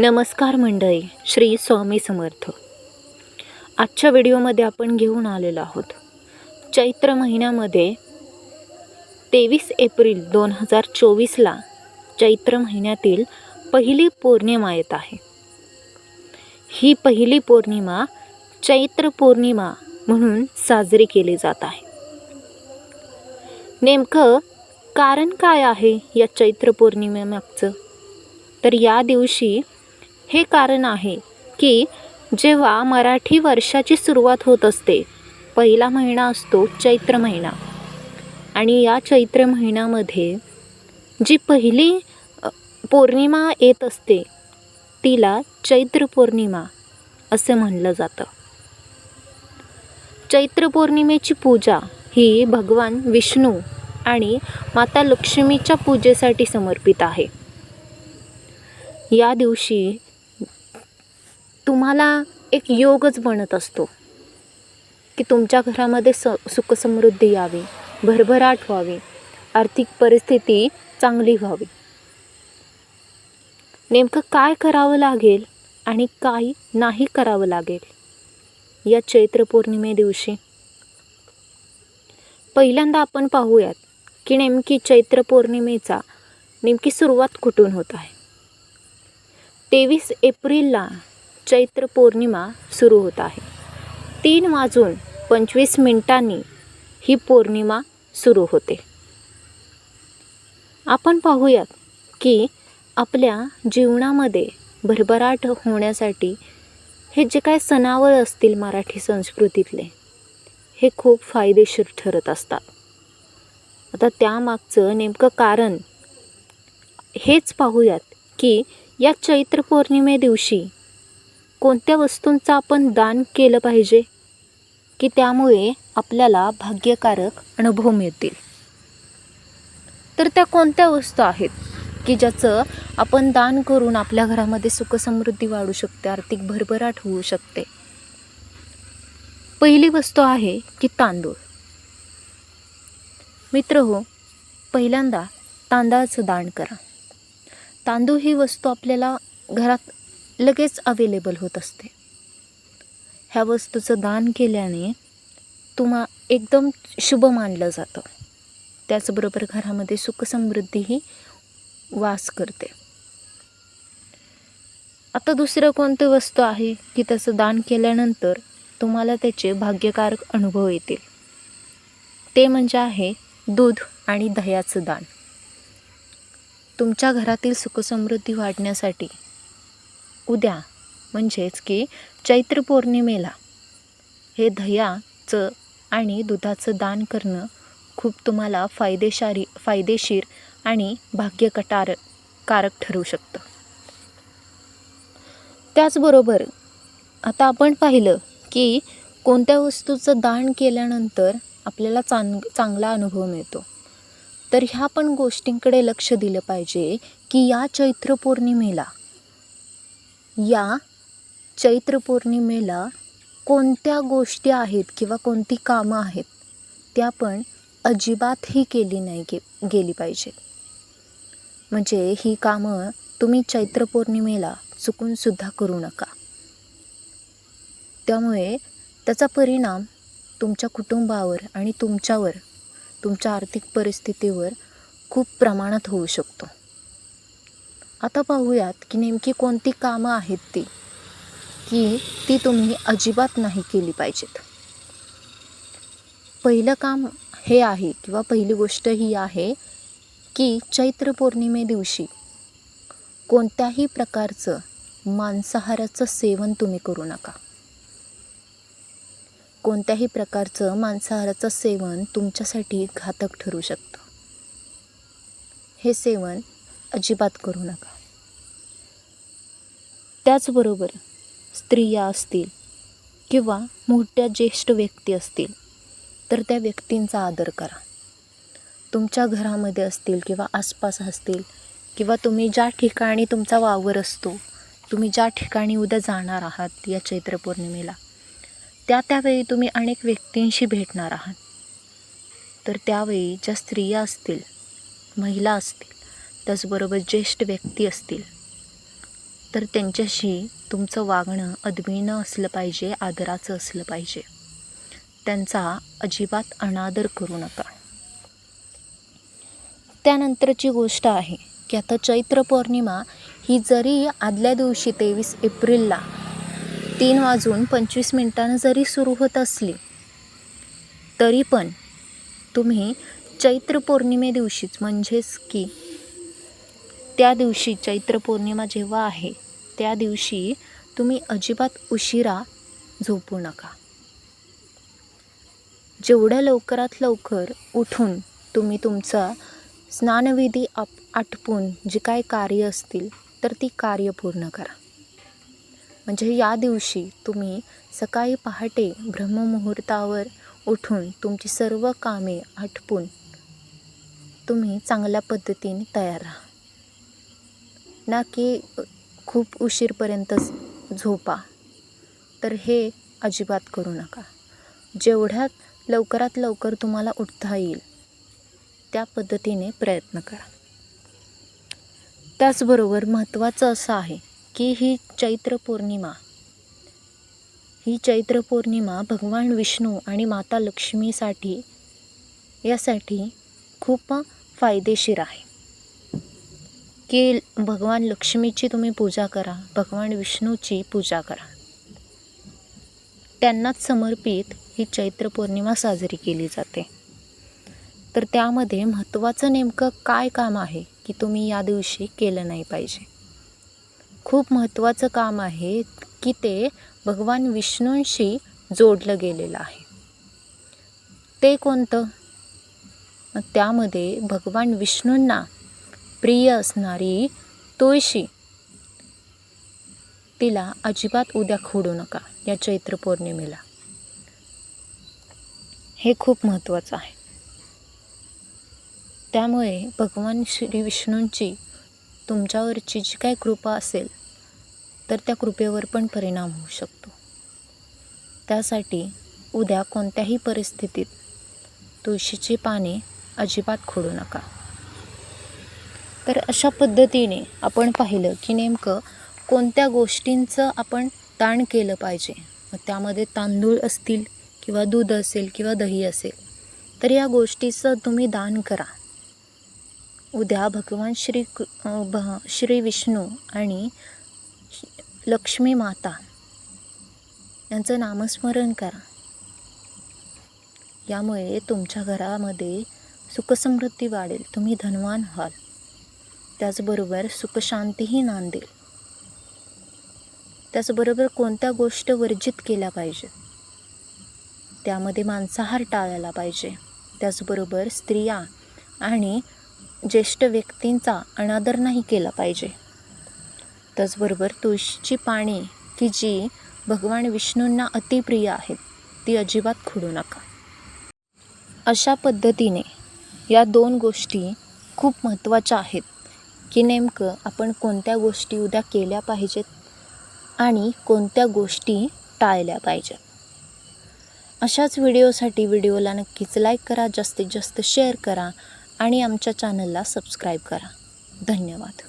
नमस्कार मंडळी श्री स्वामी समर्थ. आजच्या व्हिडिओमध्ये आपण घेऊन आलेलो आहोत. चैत्र महिन्यामध्ये तेवीस एप्रिल दोन हजार चोवीसला चैत्र महिन्यातील पहिली पौर्णिमा येत आहे. ही पहिली पौर्णिमा चैत्र पौर्णिमा म्हणून साजरी केली जात आहे. नेमकं कारण काय आहे या चैत्र पौर्णिमेमागचं? तर या दिवशी हे कारण आहे की जेव्हा मराठी वर्षाची सुरुवात होत असते पहिला महिना असतो चैत्र महिना. आणि या चैत्र महिन्यामध्ये जी पहिली पौर्णिमा येत असते तिला चैत्र पौर्णिमा असे म्हणलं जातं. चैत्र पौर्णिमेची पूजा ही भगवान विष्णू आणि माता लक्ष्मीच्या पूजेसाठी समर्पित आहे. या दिवशी तुम्हाला एक योगच बनत असतो. की तुमच्या घरामध्ये स सुखसमृद्धी यावी भरभराट व्हावी आर्थिक परिस्थिती चांगली व्हावी. नेमकं काय करावं लागेल आणि काय नाही करावं लागेल? या चैत्र पौर्णिमे दिवशी. पहिल्यांदा आपण पाहूयात की नेमकी चैत्र पौर्णिमेचा नेमकी सुरुवात कुठून होत आहे? तेवीस एप्रिलला चैत्र पौर्णिमा सुरू होत आहे. तीन वाजून पंचवीस मिनिटांनी ही पौर्णिमा सुरू होते. आपण पाहूयात की आपल्या जीवनामध्ये भरभराट होण्यासाठी हे जे काय सणावळ असतील मराठी संस्कृतीतले हे खूप फायदेशीर ठरत असतात. आता त्यामागचं नेमकं कारण हेच पाहूयात की या चैत्र पौर्णिमे दिवशी कोणत्या वस्तूंचं आपण दान केलं पाहिजे? की त्यामुळे आपल्याला भाग्यकारक अनुभव मिळतील. तर त्या कोणत्या वस्तू आहेत? की ज्याचं आपण दान करून आपल्या घरामध्ये सुखसमृद्धी वाढू शकते आर्थिक भरभराट होऊ शकते? पहिली वस्तू आहे की तांदूळ. मित्र हो पहिल्यांदा तांदळाचं दान करा. तांदूळ ही वस्तू आपल्याला घरात लगेच अवेलेबल होत असते. ह्या वस्तूचं दान केल्याने तुम्हा एकदम शुभ मानलं जातं. त्याचबरोबर घरामध्ये सुखसमृद्धीही वास करते. आता दुसरं कोणती वस्तू आहे की त्याचं दान केल्यानंतर तुम्हाला त्याचे भाग्यकारक अनुभव येतील? ते म्हणजे आहे दूध आणि दह्याचं दान. तुमच्या घरातील सुखसमृद्धी वाढण्यासाठी उद्या म्हणजेच की चैत्र पौर्णिमेला. हे दह्याचं आणि दुधाचं दान करणं खूप तुम्हाला फायदेशारी फायदेशीर आणि भाग्यकटार कारक ठरू शकतं. त्याचबरोबर आता आपण पाहिलं की कोणत्या वस्तूचं दान केल्यानंतर आपल्याला चांग चांगला अनुभव मिळतो. तर ह्या पण गोष्टींकडे लक्ष दिलं पाहिजे की या चैत्र पौर्णिमेला या चैत्र पौर्णिमेला कोणत्या गोष्टी आहेत किंवा कोणती कामं आहेत त्या पण अजिबातही केली नाही गे गेली पाहिजे. म्हणजे ही कामं तुम्ही चैत्र पौर्णिमेला चुकूनसुद्धा करू नका. त्यामुळे त्याचा परिणाम तुमच्या कुटुंबावर आणि तुमच्यावर तुमच्या आर्थिक परिस्थितीवर खूप प्रमाणात होऊ शकतो. आता पाहूयात की नेमकी कोणती कामं आहेत ती की ती तुम्ही अजिबात नाही केली पाहिजेत. पहिलं काम हे आहे किंवा पहिली गोष्ट ही आहे की चैत्र पौर्णिमे दिवशी कोणत्याही प्रकारचं मांसाहाराचं सेवन तुम्ही करू नका. कोणत्याही प्रकारचं मांसाहाराचं सेवन तुमच्यासाठी घातक ठरू शकतं. हे सेवन अजिबात करू नका. त्याचबरोबर स्त्रिया असतील किंवा मोठ्या ज्येष्ठ व्यक्ती असतील तर त्या व्यक्तींचा आदर करा. तुमच्या घरामध्ये असतील किंवा आसपास असतील किंवा तुम्ही ज्या ठिकाणी तुमचा वावर असतो तुम्ही ज्या ठिकाणी उद्या जाणार आहात या चैत्र पौर्णिमेला त्या त्यावेळी तुम्ही अनेक व्यक्तींशी भेटणार आहात. तर त्यावेळी ज्या स्त्रिया असतील महिला असतील त्याचबरोबर ज्येष्ठ व्यक्ती असतील तर त्यांच्याशी तुमचं वागणं अदबीनं असलं पाहिजे आदराचं असलं पाहिजे. त्यांचा अजिबात अनादर करू नका. त्यानंतरची गोष्ट आहे की आता चैत्र पौर्णिमा ही जरी आदल्या दिवशी तेवीस एप्रिलला तीन वाजून पंचवीस मिनिटांनं जरी सुरू होत असली तरी पण तुम्ही चैत्र पौर्णिमे दिवशीच म्हणजेच की त्या दिवशी चैत्र पौर्णिमा जेव्हा आहे त्या दिवशी तुम्ही अजिबात उशिरा झोपू नका. जेवढ्या लवकरात लवकर उठून तुम्ही तुमचा स्नानविधी आप आटपून जे काय कार्य असतील तर ती कार्य पूर्ण करा. म्हणजे या दिवशी तुम्ही सकाळी पहाटे ब्रह्ममुहूर्तावर उठून तुमची सर्व कामे आटपून तुम्ही चांगल्या पद्धतीने तयार राहा. ना की खूप उशीरपर्यंत झोपा. तर हे अजिबात करू नका. जेवढ्यात लवकरात लवकर तुम्हाला उठता येईल त्या पद्धतीने प्रयत्न करा. त्याचबरोबर महत्त्वाचं असं आहे की ही चैत्र पौर्णिमा ही चैत्र पौर्णिमा भगवान विष्णू आणि माता लक्ष्मीसाठी यासाठी खूप फायदेशीर आहे. की भगवान लक्ष्मीची तुम्ही पूजा करा भगवान विष्णूची पूजा करा. त्यांनाच समर्पित ही चैत्र पौर्णिमा साजरी केली जाते. तर त्यामध्ये महत्त्वाचं नेमकं काय काम आहे की तुम्ही या दिवशी केलं नाही पाहिजे? खूप महत्त्वाचं काम आहे की ते भगवान विष्णूंशी जोडलं गेलेलं आहे. ते कोणतं? त्यामध्ये भगवान विष्णूंना प्रिय असणारी तुळशी. तिला अजिबात उद्या खोडू नका या चैत्र पौर्णिमेला. हे खूप महत्त्वाचं आहे. त्यामुळे भगवान श्री विष्णूंची तुमच्यावरची जी काही कृपा असेल तर त्या कृपेवर पण परिणाम होऊ शकतो. त्यासाठी उद्या कोणत्याही परिस्थितीत तुळशीची पाने अजिबात खोडू नका. तर अशा पद्धतीने आपण पाहिलं की नेमकं कोणत्या गोष्टींचं आपण दान केलं पाहिजे. मग त्यामध्ये तांदूळ असतील किंवा दूध असेल किंवा दही असेल तर या गोष्टीचं तुम्ही दान करा. उद्या भगवान श्री भ श्री विष्णू आणि लक्ष्मी माता यांचं नामस्मरण करा. यामुळे तुमच्या घरामध्ये सुखसमृद्धी वाढेल. तुम्ही धनवान व्हाल. त्याचबरोबर सुखशांतीही नांदेल. त्याचबरोबर कोणत्या गोष्ट वर्जित केल्या पाहिजेत त्यामध्ये मांसाहार टाळायला पाहिजे. त्याचबरोबर स्त्रिया आणि ज्येष्ठ व्यक्तींचा अनादर नाही केला पाहिजे. त्याचबरोबर तुळशीची पाने की जी भगवान विष्णूंना अतिप्रिय आहेत ती अजिबात खोडू नका. अशा पद्धतीने या दोन गोष्टी खूप महत्त्वाच्या आहेत. की नेमकं आपण कोणत्या गोष्टी उद्या केल्या पाहिजेत आणि कोणत्या गोष्टी टाळल्या पाहिजेत. अशाच व्हिडिओसाठी व्हिडिओला नक्कीच लाईक करा जास्तीत जास्त शेअर करा आणि आमच्या चॅनलला सबस्क्राईब करा. धन्यवाद.